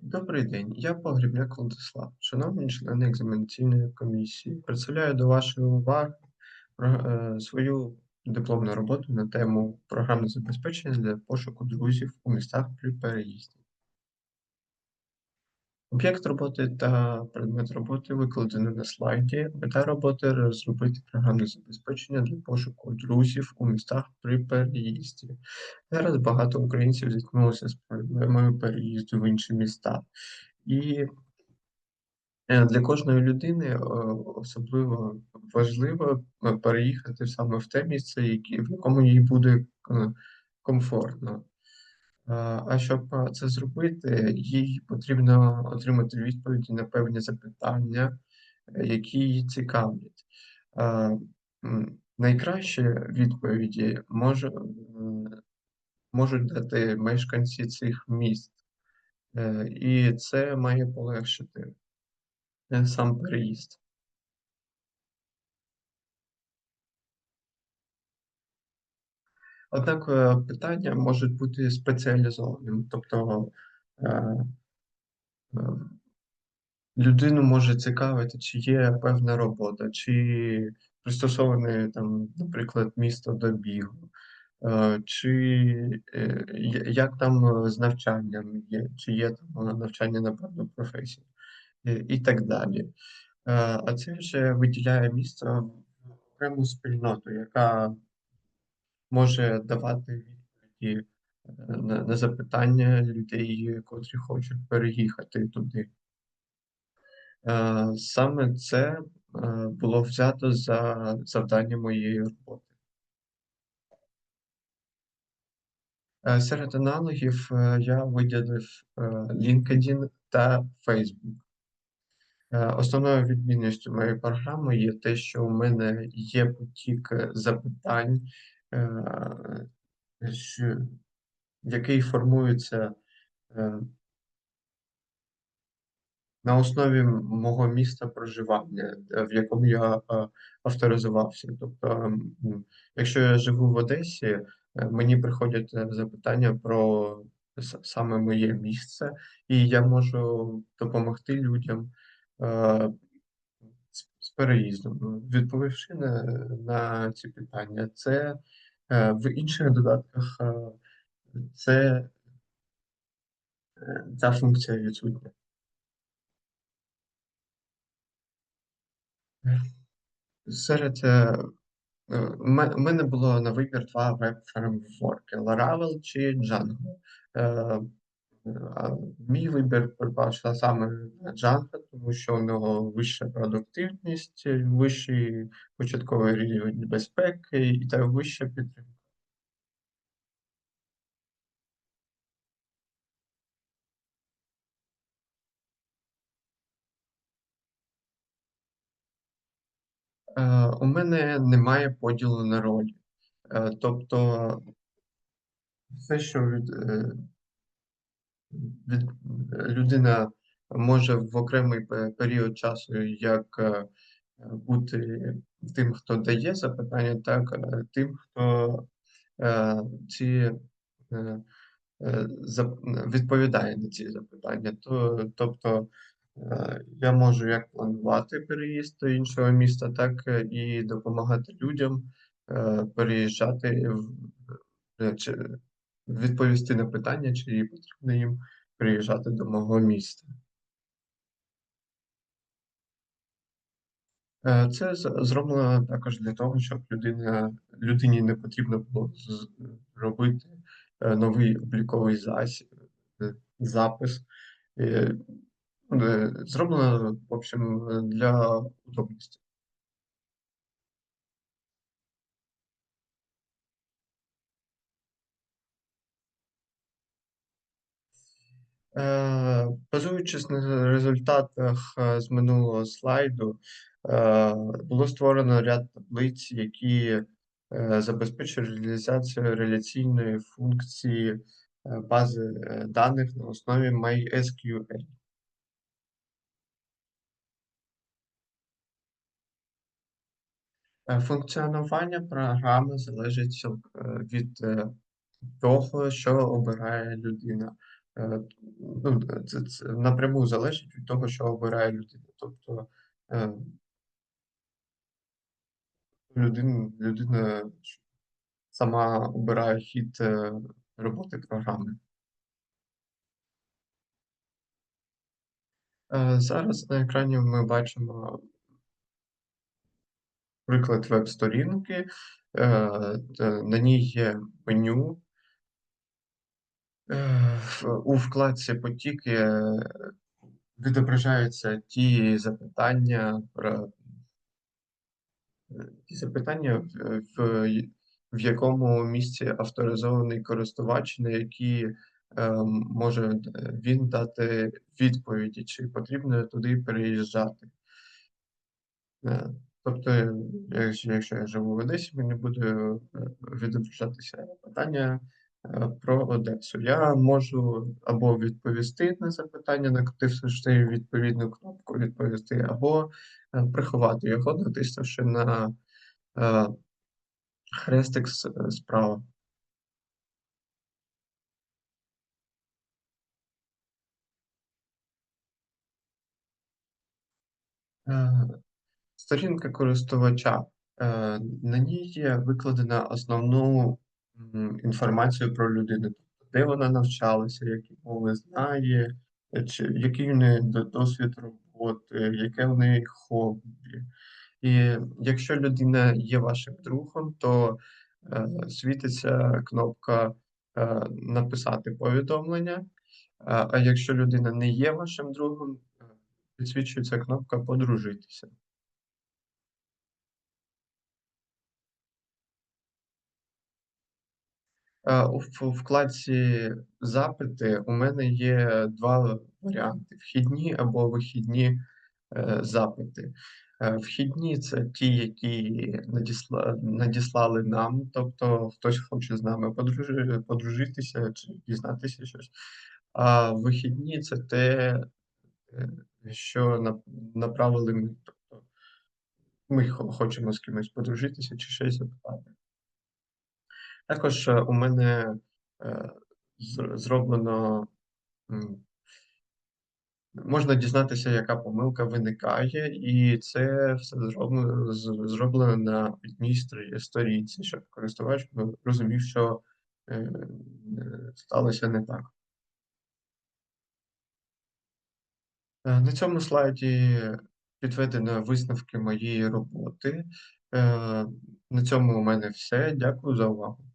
Добрий день, я Погрібняк Владислав, шановні члени екзаменаційної комісії. Представляю до вашої уваги е, свою дипломну роботу на тему програмне забезпечення для пошуку друзів у містах при переїзді. Об'єкт роботи та предмет роботи викладено на слайді. Мета роботи розробити програмне забезпечення для пошуку друзів у містах при переїзді. Зараз багато українців зіткнулися з проблемою переїзду в інші міста. І е, для кожної людини е, особливо важливо е, переїхати саме в те місце, в якому їй буде комфортно. А щоб е, це зробити, їй потрібно отримати відповіді на певні запитання, е, які її цікавлять. Найкращі відповіді може, можуть дати мешканці цих міст, Е, і це має полегшити е, сам переїзд. Однак е, питання можуть бути спеціалізованими, тобто е, е, Людину може цікавити, чи є певна робота, чи пристосоване там, наприклад, місто до бігу, чи як там з навчанням є, чи є там навчання на певну професію, і так далі. А це вже виділяє місто в окрему спільноту, яка може давати відповіді е, на, на запитання людей, котрі хочуть переїхати туди. Е, Саме це е, було взято за завдання моєї роботи. Серед аналогів я виділив LinkedIn та Facebook. Основною відмінністю моєї програми є те, що у мене є потік запитань, який формується е, на основі мого міста проживання, е, в якому я е, авторизувався. Тобто, якщо я живу в Одесі, е, мені приходять е, запитання про саме моє місце, і я можу допомогти людям е, переїздом, Ну, відповівши на, на ці питання. Це е, в інших додатках е, це е, ця функція відсутня. Серед у мене було на вибір два веб-фреймворки: Laravel чи Django. А Мій вибір припав саме на Django, тому що у нього вища продуктивність, вищий початковий рівень безпеки і та вища підтримка. Е, У мене немає поділу на ролі. Е, Тобто, все, що від, е, від людина може в окремий період часу як е, бути тим, хто дає запитання, так е, тим, хто е, ці відповідає на ці запитання. То, тобто я можу як планувати переїзд до іншого міста, так і допомагати людям переїжджати в чи відповісти на питання, чи потрібно їм приїжджати до мого міста. Е, Це зроблено також для того, щоб людина, людині не потрібно було робити е, новий обліковий засіб, е, запис. Зроблено, в общем, для удобності. Базуючись на результатах е, з минулого слайду, е, було створено ряд таблиць, які е, забезпечують реалізацію реляційної функції е, бази е, даних на основі MySQL. Е, Функціонування програми залежить е, від е, того, що обирає людина. Е, ну, це це напряму залежить від того, що обирає людина. Тобто, е людин людина сама обирає хід, е, роботи програми. Е, зараз на екрані ми бачимо приклад веб-сторінки, е, на ній є меню. Е, у вкладці "Потік" е, відображаються ті запитання, про е, ті запитання, в в якому місці авторизований користувач, на які, е, може він дати відповіді, чи потрібно туди переїжджати. Тобто, якщо я живу в Одесі, мені буде, відображатися питання, про Одесу. Я можу або відповісти на запитання, натиснувши відповідну кнопку "Відповісти", або, е, приховати його, натиснувши на, е, хрестик справа. Е, сторінка користувача. На ній є викладена основну, інформацію про людину, тобто де вона навчалася, які мови знає, е, чи який в неї досвід роботи, яке в неї хобі. І якщо людина є вашим другом, то, е, світиться кнопка, е, "Написати повідомлення", а а якщо людина не є вашим другом, е, підсвічується кнопка "Подружитися". У вкладці "Запити" у мене є 2 варіанти: вхідні або вихідні, е, запити. Е, вхідні- це ті, які надісла надіслали нам, тобто хтось хоче з нами подружитися чи дізнатися щось. А вихідні- це те, е, що направили ми, тобто ми хочемо з кимось подружитися чи щось запитати. Також, е, у мене, е, зроблено, можна дізнатися, яка помилка виникає, і це все зроблено зроблено на одній сторінці, щоб користувач, розумів, що, е, сталося не так. На цьому слайді підведено висновки моєї роботи. На цьому у мене все. Дякую за увагу.